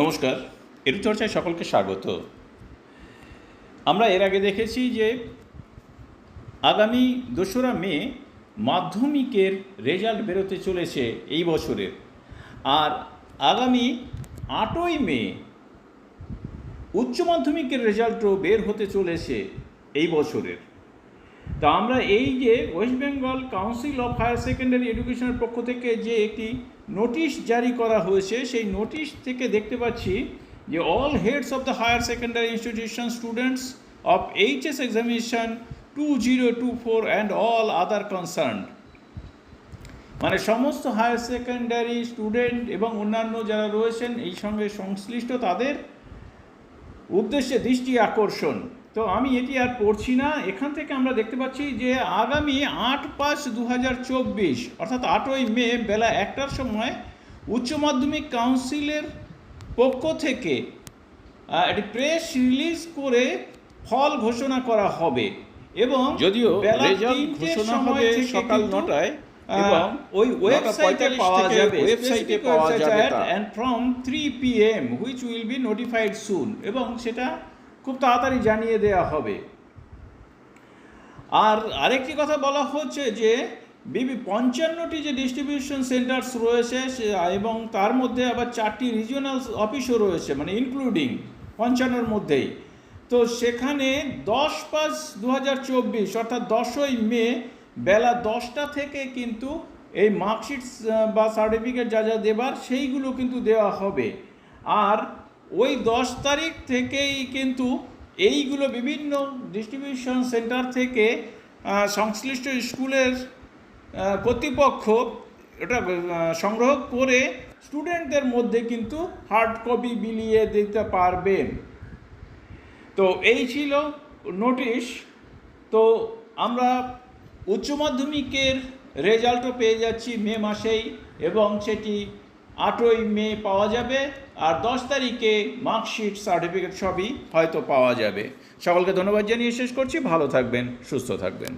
নমস্কার এরু চর্চায় সকলকে স্বাগত। আমরা এর আগে দেখেছি যে আগামী দোসরা মে মাধ্যমিকের রেজাল্ট বেরোতে চলেছে এই বছরের। আর আগামী আটই মে উচ্চ মাধ্যমিকের রেজাল্টও বের হতে চলেছে এই বছরের। তা আমরা এই যে West Bengal council of higher secondary এডুকেশনের পক্ষ থেকে যে একটি নোটিশ জারি করা হয়েছে, সেই নোটিশ থেকে দেখতে পাচ্ছি যে all heads of the higher secondary institution students of HS examination two zero two four and all other concern মানে সমস্ত হায়ার সেকেন্ডারি স্টুডেন্ট এবং অন্যান্য যারা রয়েছেন, এই সঙ্গে সংশ্লিষ্ট তাদের উদ্দেশ্যে দৃষ্টি আকর্ষণ। তো আমি এটি আর পড়ছি না। এখান থেকে আমরা দেখতে পাচ্ছি যে আগামী আট পাঁচ দু হাজার চব্বিশ অর্থাৎ আটই মে বেলা একটার সময় উচ্চ মাধ্যমিক কাউন্সিলের পক্ষ থেকে একটি প্রেস রিলিজ করে ফল ঘোষণা করা হবে এবং যদিও ঘোষণা হবে সকাল নটায় এবং ওই ওয়েবসাইটে পাওয়া যাবে ওয়েবসাইটে পাওয়া যাবে and from 3 pm which will be notified এবং সেটা খুব তাড়াতাড়ি জানিয়ে দেওয়া হবে। আর আরেকটি কথা বলা হচ্ছে যে, বিবি পঞ্চান্নটি যে ডিস্ট্রিবিউশন সেন্টার্স রয়েছে এবং তার মধ্যে আবার চারটি রিজিওনাল অফিসও রয়েছে মানে ইনক্লুডিং পঞ্চান্নর মধ্যেই। তো সেখানে দশ পাঁচ দু হাজার অর্থাৎ দশই মে বেলা দশটা থেকে কিন্তু এই মার্কশিট বা সার্টিফিকেট যা যা দেবার, সেইগুলো কিন্তু দেওয়া হবে। আর ওই দশ তারিখ থেকেই কিন্তু এইগুলো বিভিন্ন ডিস্ট্রিবিউশন সেন্টার থেকে সংশ্লিষ্ট স্কুলের কর্তৃপক্ষ এটা সংগ্রহ করে স্টুডেন্টদের মধ্যে কিন্তু হার্ড কপি বিলিয়ে দিতে পারবেন। তো এই ছিল নোটিশ তো আমরা উচ্চ মাধ্যমিকের রেজাল্টও পেয়ে যাচ্ছি মে মাসেই এবং সেটি আটই মে পাওয়া যাবে আর দশ তারিখে মার্কশিট, সার্টিফিকেট সবই হয়তো পাওয়া যাবে। সকলকে ধন্যবাদ জানিয়ে শেষ করছি। ভালো থাকবেন, সুস্থ থাকবেন।